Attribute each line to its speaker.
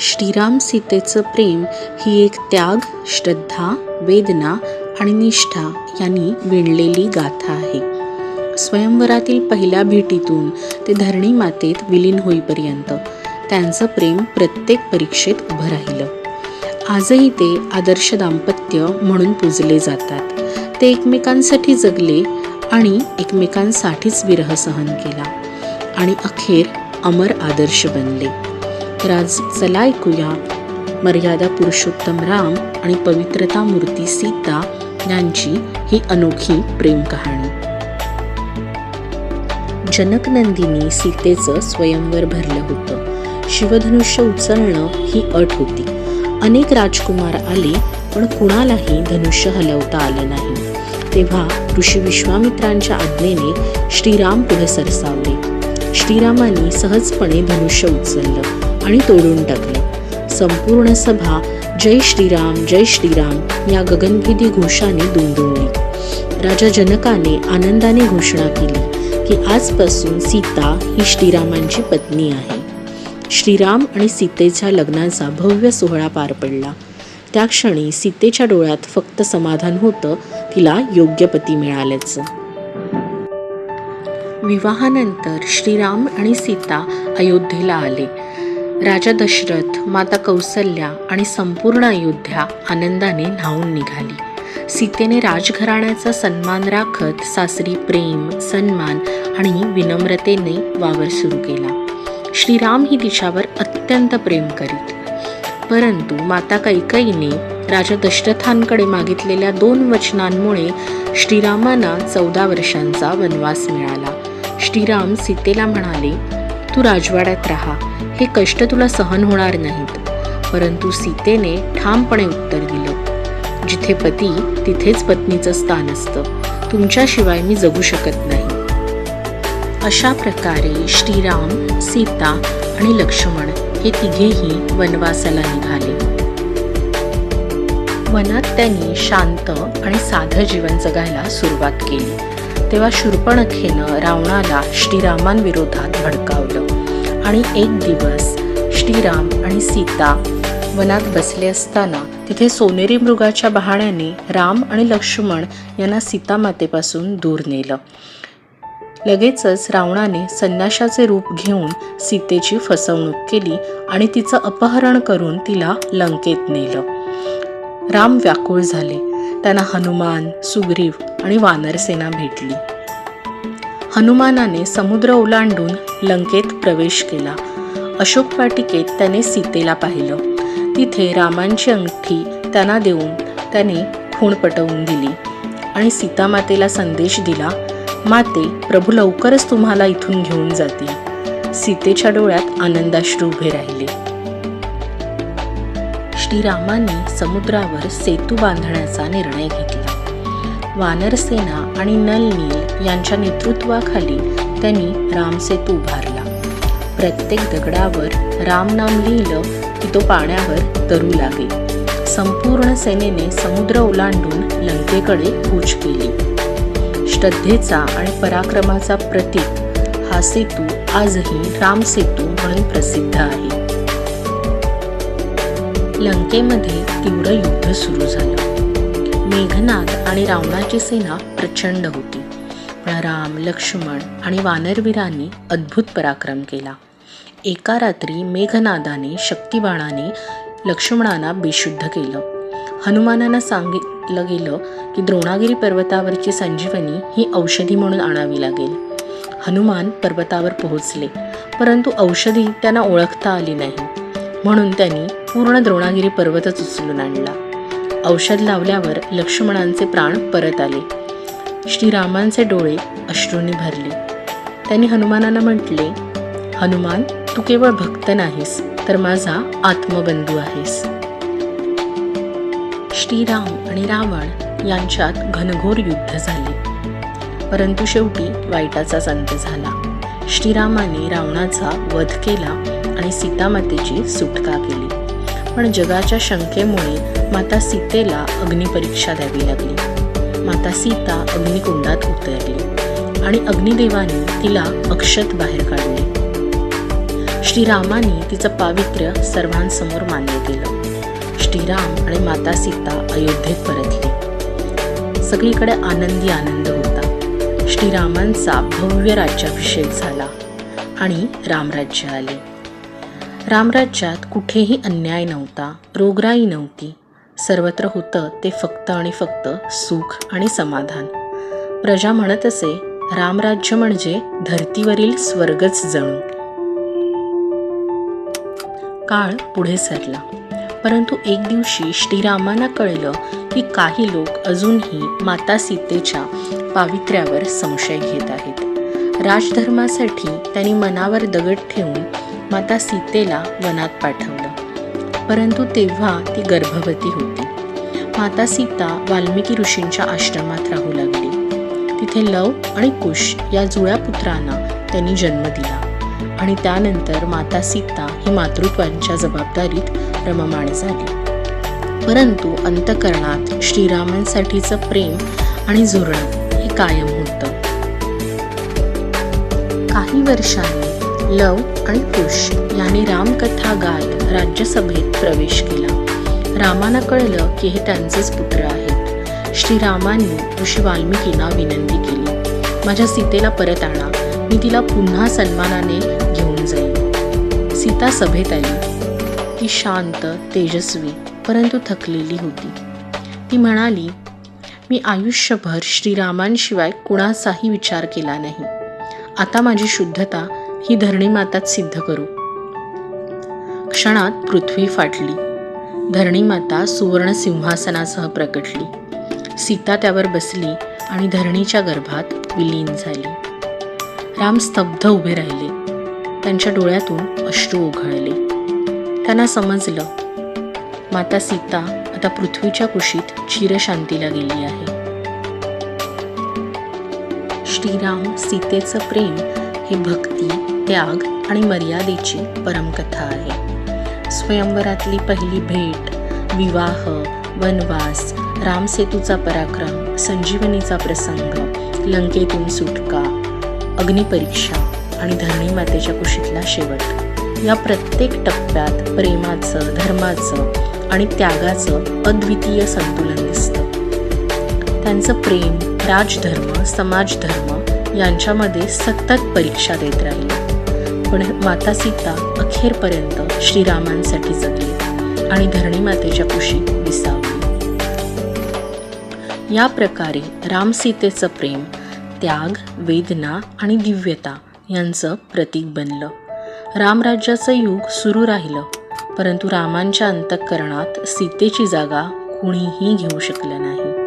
Speaker 1: श्रीराम सीतेचं प्रेम ही एक त्याग श्रद्धा वेदना आणि निष्ठा यांनी विणलेली गाथा आहे. स्वयंवरातील पहिल्या भेटीतून ते धरणी मातेत विलीन होईपर्यंत त्यांचं प्रेम प्रत्येक परीक्षेत उभं राहिलं. आजही ते आदर्श दाम्पत्य म्हणून पूजले जातात. ते एकमेकांसाठी जगले आणि एकमेकांसाठीच विरह सहन केला आणि अखेर अमर आदर्श बनले. तर आज चला ऐकूया. मर्यादा पुरुषोत्तम राम आणि पवित्रता मूर्ती सीता यांची ही अनोखी प्रेम कहाणी. जनकनंदिनी सीतेचं स्वयंवर भरलं होतं. शिवधनुष्य उचलणं ही अट होती. अनेक राजकुमार आले पण कुणालाही धनुष्य हलवता आलं नाही. तेव्हा ऋषी विश्वामित्रांच्या आज्ञेने श्रीराम पुढे सरसावले. श्रीरामांनी सहजपणे धनुष्य उचललं. आणि तोडून टाकले. संपूर्ण सभा जय श्रीराम जय श्रीराम या गगनभेदी घोषाने दुमदुमली. राजा जनकाने आनंदाने घोषणा केली की आजपासून सीता ही श्रीरामांची पत्नी आहे. श्रीराम आणि सीतेच्या लग्नाचा भव्य सोहळा पार पडला. त्या क्षणी सीतेच्या डोळ्यात फक्त समाधान होतं तिला योग्य पती मिळाल्याचं. विवाहानंतर श्रीराम आणि सीता अयोध्येला आले. राजा दशरथ माता कौसल्या आणि संपूर्ण अयोध्या आनंदाने न्हावून निघाली. सीतेने राजघराण्याचा सन्मान राखत सासरी प्रेम सन्मान आणि विनम्रतेने वावर सुरू केला. श्रीराम ही तिच्यावर अत्यंत प्रेम करीत. परंतु माता कैकईने राजा दशरथांकडे मागितलेल्या दोन वचनांमुळे श्रीरामांना चौदा वर्षांचा वनवास मिळाला. श्रीराम सीतेला म्हणाले तू राजवाड्यात राहा. हे कष्ट तुला सहन होणार नाहीत. परंतु सीतेने ठामपणे उत्तर दिलं. जिथे पती तिथेच पत्नीचं स्थान असतं. तुमच्याशिवाय मी जगू शकत नाही. अशा प्रकारे श्रीराम सीता आणि लक्ष्मण हे तिघेही वनवासाला निघाले. वनात त्यांनी शांत आणि साधं जीवन जगायला सुरुवात केली. तेव्हा शूर्पणखेनं रावणाला श्रीरामांविरोधात भडकावलं. आणि एक दिवस श्रीराम आणि सीता वनात बसले असताना तिथे सोनेरी मृगाच्या बहाण्याने राम आणि लक्ष्मण यांना सीतामातेपासून दूर नेलं. लगेचच रावणाने संन्याशाचे रूप घेऊन सीतेची फसवणूक केली आणि तिचं अपहरण करून तिला लंकेत नेलं. राम व्याकुळ झाले. त्यांना हनुमान सुग्रीव आणि वानरसेना भेटली. हनुमानाने समुद्र ओलांडून लंकेत प्रवेश केला. अशोक वाटिकेत त्याने सीतेला पाहिलं. तिथे रामांची अंगठी त्यांना देऊन त्याने खूण पटवून दिली आणि सीतामातेला संदेश दिला माते प्रभू लवकरच तुम्हाला इथून घेऊन जातील सीतेच्या डोळ्यात आनंदाश्रू उभे राहिले. श्रीरामांनी समुद्रावर सेतू बांधण्याचा निर्णय घेतला. वानरसेना आणि नलनील यांच्या नेतृत्वाखाली त्यांनी रामसेतू उभारला. प्रत्येक दगडावर राम नाम लिहिलं की तो पाण्यावर तरू लागे. संपूर्ण सेनेने समुद्र ओलांडून लंकेकडे कूच केली. श्रद्धेचा आणि पराक्रमाचा प्रतीक हा सेतू आजही राम सेतू म्हणून प्रसिद्ध आहे. लंकेमध्ये तीव्र युद्ध सुरू झालं. मेघनाद आणि रावणाची सेना प्रचंड होती. पण राम लक्ष्मण आणि वानरवीरांनी अद्भुत पराक्रम केला. एका रात्री मेघनादाने शक्तिबाणाने लक्ष्मणांना बेशुद्ध केलं. हनुमानांना सांगितलं गेलं की द्रोणागिरी पर्वतावरची संजीवनी ही औषधी म्हणून आणावी लागेल. हनुमान पर्वतावर पोहोचले परंतु औषधी त्यांना ओळखता आली नाही. म्हणून त्यांनी पूर्ण द्रोणागिरी पर्वतच उचलून आणला. औषध लावल्यावर लक्ष्मणांचे प्राण परत आले. श्रीरामांचे डोळे अश्रूंनी भरले. त्यांनी हनुमानांना म्हटले हनुमान तू केवळ भक्त नाहीस तर माझा आत्मबंधू आहेस. श्रीराम आणि रावण यांच्यात घनघोर युद्ध झाले. परंतु शेवटी वाईटाचाच अंत झाला. श्रीरामाने रावणाचा वध केला आणि सीतामातेची सुटका केली. पण जगाच्या शंकेमुळे माता सीतेला अग्निपरीक्षा द्यावी लागली. माता सीता अग्निकुंडात उतरली आणि अग्निदेवाने तिला अक्षत बाहेर काढले. श्रीरामाने तिचं पावित्र्य सर्वांसमोर मान्य केलं. श्रीराम आणि माता सीता अयोध्येत परतली. सगळीकडे आनंदी आनंद होता. श्रीरामांचा भव्य राज्याभिषेक झाला आणि रामराज्य आले. रामराज्यात कुठेही अन्याय नव्हता रोगराई नव्हती. सर्वत्र होतं ते फक्त आणि फक्त सुख आणि समाधान. प्रजा म्हणत असे रामराज्य म्हणजे धर्तीवरील स्वर्गच जणू. काळ पुढे सरला. परंतु एक दिवशी श्रीरामांना कळलं की काही लोक अजूनही माता सीतेच्या पावित्र्यावर संशय घेत आहेत. राजधर्मासाठी त्यांनी मनावर दगड ठेवून माता सीतेला वनात पाठवलं. परंतु तेव्हा ती गर्भवती होती. माता सीता वाल्मिकी ऋषींच्या आश्रमात राहू लागली. तिथे लव आणि कुश या जुळ्या पुत्रांना त्यांनी जन्म दिला. आणि त्यानंतर माता सीता ही मातृत्वांच्या जबाबदारीत रममाण झाली. परंतु अंतकरणात श्रीरामांसाठीचं प्रेम आणि झुरण हे कायम होतं. काही वर्षांनी लव आणि कुश यांनी रामकथा गात राज्यसभेत प्रवेश केला. रामानं कळलं की हे त्यांचेच पुत्र आहेत. श्रीरामांनी ऋषी वाल्मिकींना विनंती केली. माझ्या सीतेला परत आणा. मी तिला पुन्हा सन्मानाने घेऊन जाईन. सीता सभेत आली. ती शांत तेजस्वी परंतु थकलेली होती. ती म्हणाली मी आयुष्यभर श्रीरामांशिवाय कुणाचाही विचार केला नाही. आता माझी शुद्धता ही धरणी माताच सिद्ध करू. क्षणात पृथ्वी फाटली. धरणी माता सुवर्ण सिंहासनासह प्रकटली. सीता त्यावर बसली आणि धरणीच्या गर्भात विलीन झाली. राम स्तब्ध उभे राहिले. त्यांच्या डोळ्यातून अश्रू उघळले त्यांना समजलं माता सीता आता पृथ्वीच्या कुशीत चिरशांतीला गेली आहे. श्रीराम सीतेचं प्रेम ही भक्ती त्याग आणि मर्यादेची परमकथा आहे. स्वयंवरातली पहिली भेट विवाह वनवास रामसेतूचा पराक्रम संजीवनीचा प्रसंग लंकेतून सुटका अग्निपरीक्षा आणि धरणी मातेच्या कुशीतला शेवट. या प्रत्येक टप्प्यात प्रेमाचं धर्माचं आणि त्यागाचं अद्वितीय संतुलन दिसतं. त्यांचं प्रेम राजधर्म समाजधर्म यांच्यामध्ये सतत परीक्षा देत राहिले. पण माता सीता अखेरपर्यंत श्रीरामांसाठी जगली आणि धरणी मातेच्या कुशीत विसावली. या प्रकारे रामसीतेचं प्रेम त्याग वेदना आणि दिव्यता यांचं प्रतीक बनलं. रामराज्याचं युग सुरू राहिलं परंतु रामांच्या अंतःकरणात सीतेची जागा कुणीही घेऊ शकलं नाही.